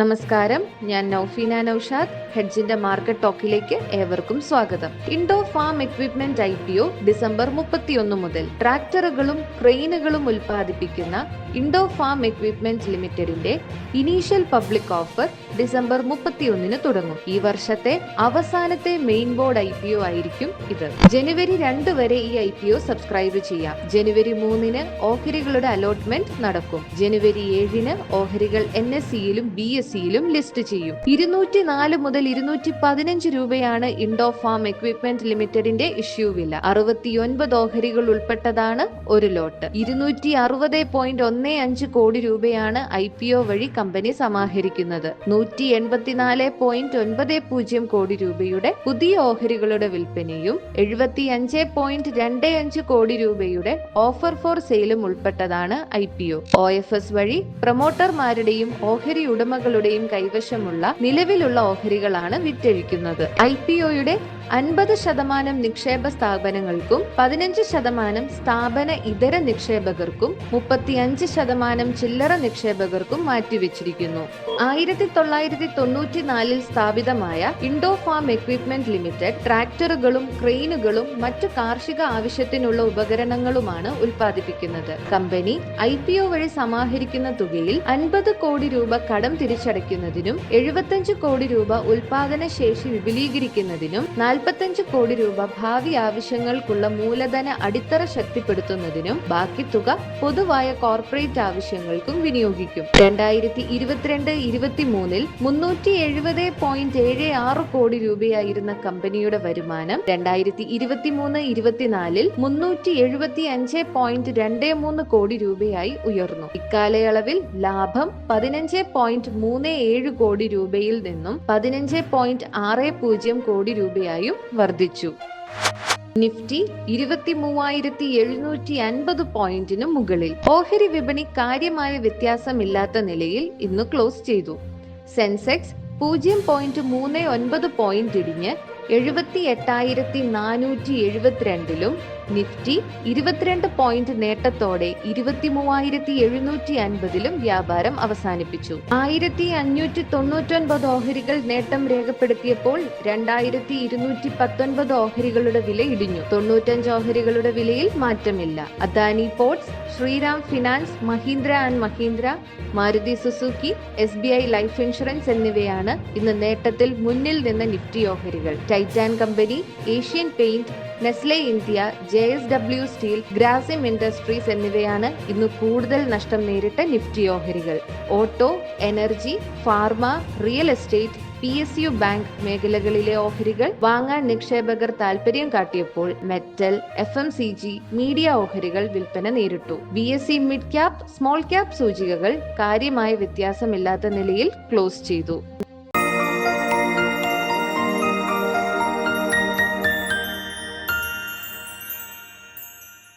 നമസ്കാരം. ഞാൻ നൌഫീന നൌഷാദ് ഹെഡ്ജിന്റെ മാർക്കറ്റ് ടോക്കിലേക്ക് ഏവർക്കും സ്വാഗതം. Indo farm equipment I P O December മുപ്പത്തിയൊന്ന് മുതൽ ട്രാക്ടറുകളും ക്രെയിനുകളും ഉൽപ്പാദിപ്പിക്കുന്ന ഇൻഡോ ഫാം എക്വിപ്മെന്റ് ലിമിറ്റഡിന്റെ ഇനീഷ്യൽ പബ്ലിക് ഓഫർ ഡിസംബർ മുപ്പത്തിയൊന്നിന് തുടങ്ങും. ഈ വർഷത്തെ അവസാനത്തെ main board I P O ആയിരിക്കും ഇത്. ജനുവരി രണ്ട് വരെ ഈ ഐ പി ഒ സബ്സ്ക്രൈബ് ചെയ്യാം. ജനുവരി മൂന്നിന് ഓഹരികളുടെ അലോട്ട്മെന്റ് നടക്കും. ജനുവരി ഏഴിന് ഓഹരികൾ എൻ എസ് സിയിലും ബി എസ് സിയിലും ലിസ്റ്റ് ചെയ്യും. ഇരുന്നൂറ്റി നാല് മുതൽ ഇരുന്നൂറ്റി പതിനഞ്ച് രൂപയാണ് ഇൻഡോ ഫാം എക്വിപ്മെന്റ് ലിമിറ്റഡിന്റെ ഇഷ്യൂ വില. അറുപത്തിയൊൻപത് ഓഹരികൾ ഉൾപ്പെട്ടതാണ് ഒരു ലോട്ട്. ഇരുന്നൂറ്റി അറുപത് പോയിന്റ് ഒന്ന് അഞ്ച് കോടി രൂപയാണ് ഐ പി ഒ വഴി കമ്പനി സമാഹരിക്കുന്നത്. നൂറ്റി എൺപത്തിനാല് പോയിന്റ് ഒൻപത് പൂജ്യം കോടി രൂപയുടെ പുതിയ ഓഹരികളുടെ വിൽപ്പനയും എഴുപത്തി അഞ്ച് പോയിന്റ് രണ്ട് അഞ്ച് കോടി രൂപയുടെ ഓഫർ ഫോർ സെയിലും ഉൾപ്പെട്ടതാണ് I P O. F S വഴി പ്രൊമോട്ടർമാരുടെയും ഓഹരി ഉടമകളുടെയും കൈവശമുള്ള നിലവിലുള്ള ഓഹരികളാണ് വിറ്റഴിക്കുന്നത്. ഐ പി ഒയുടെ അൻപത് ശതമാനം നിക്ഷേപ സ്ഥാപനങ്ങൾക്കും പതിനഞ്ച് ശതമാനം സ്ഥാപന ഇതര നിക്ഷേപകർക്കും മുപ്പത്തിയഞ്ച് ശതമാനം ചില്ലറ നിക്ഷേപകർക്കും മാറ്റിവെച്ചിരിക്കുന്നു. ആയിരത്തി തൊള്ളായിരത്തി തൊണ്ണൂറ്റിനാലിൽ സ്ഥാപിതമായ ഇൻഡോ ഫാം എക്വിപ്മെന്റ് ലിമിറ്റഡ് ട്രാക്ടറുകളും ക്രെയിനുകളും മറ്റു കാർഷിക ആവശ്യത്തിനുള്ള ഉപകരണങ്ങളുമാണ് ഉൽപ്പാദിപ്പിക്കുന്നത്. കമ്പനി ഐ പി ഒ വഴി സമാഹരിക്കുന്ന തുകയിൽ അൻപത് കോടി രൂപ കടം തിരിച്ചടയ്ക്കുന്നതിനും എഴുപത്തഞ്ച് കോടി രൂപ ഉൽപാദന ശേഷി വിപുലീകരിക്കുന്നതിനും നാൽപ്പത്തഞ്ച് കോടി രൂപ ഭാവി ആവശ്യങ്ങൾക്കുള്ള മൂലധന അടിത്തറ ശക്തിപ്പെടുത്തുന്നതിനും ബാക്കി തുക പൊതുവായ കോർപ്പറേറ്റ് ആവശ്യങ്ങൾക്കും വിനിയോഗിക്കും. രണ്ടായിരത്തി ഇരുപത്തിരണ്ട് ഇരുപത്തി മൂന്നിൽ മുന്നൂറ്റി എഴുപത് പോയിന്റ് ഏഴ് ആറ് കോടി രൂപയായിരുന്ന കമ്പനിയുടെ വരുമാനം രണ്ടായിരത്തി ഇരുപത്തി മൂന്ന് ഇരുപത്തിനാലിൽ മുന്നൂറ്റി എഴുപത്തി അഞ്ച് പോയിന്റ് രണ്ട് മൂന്ന് കോടി രൂപയായി ഉയർന്നു. ഇക്കാലയളവിൽ ലാഭം പതിനഞ്ച് പോയിന്റ് മൂന്ന് ഏഴ് കോടി രൂപയിൽ നിന്നും പതിനഞ്ച് പോയിന്റ് ആറ് പൂജ്യം കോടി രൂപയായും വർദ്ധിച്ചു. നിഫ്റ്റി ഇരുപത്തി മൂവായിരത്തി എഴുന്നൂറ്റി അൻപത് പോയിന്റിന് മുകളിൽ. ഓഹരി വിപണി കാര്യമായ വ്യത്യാസമില്ലാത്ത നിലയിൽ ഇന്ന് ക്ലോസ് ചെയ്തു. സെൻസെക്സ് പൂജ്യം പോയിന്റ് മൂന്ന് ഒൻപത് പോയിന്റ് ഇടിഞ്ഞ് എഴുപത്തി എട്ടായിരത്തി നാനൂറ്റി എഴുപത്തിരണ്ടിലും നിഫ്റ്റി ഇരുപത്തിരണ്ട് പോയിന്റ് നേട്ടത്തോടെ ഇരുപത്തി മൂവായിരത്തി എഴുന്നൂറ്റി അൻപതിലും വ്യാപാരം അവസാനിപ്പിച്ചു. ആയിരത്തി അഞ്ഞൂറ്റി തൊണ്ണൂറ്റൊൻപത് ഓഹരികൾ നേട്ടം രേഖപ്പെടുത്തിയപ്പോൾ രണ്ടായിരത്തി ഇരുന്നൂറ്റി പത്തൊൻപത് ഓഹരികളുടെ വില ഇടിഞ്ഞു. തൊണ്ണൂറ്റഞ്ച് ഓഹരികളുടെ വിലയിൽ മാറ്റമില്ല. Adani Ports Shriram Finance Mahindra and Mahindra Maruti Suzuki S B I Life Insurance എന്നിവയാണ് ഇന്ന് നേട്ടത്തിൽ മുന്നിൽ നിന്ന നിഫ്റ്റി ഓഹരികൾ. Titan company Asian Paint Nestle India J S W Steel Grasim Industries എന്നിവയാണ് ഇന്ന് കൂടുതൽ നഷ്ടം നേരിട്ട നിഫ്റ്റി ഓഹരികൾ. Auto energy pharma real estate P S U bank മേഖലകളിലെ ഓഹരികൾ വാങ്ങാൻ നിക്ഷേപകർ താൽപര്യം കാട്ടിയപ്പോൾ metal F M C G media ഓഹരികൾ വിൽപ്പന നേരിട്ടു. B S C mid cap small cap സൂചികകൾ കാര്യമായ വ്യത്യാസമില്ലാത്ത നിലയിൽ ക്ലോസ് ചെയ്തു.